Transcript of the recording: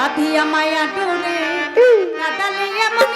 বাঁধিয়া মায়া ডোরে। কাদালে এমন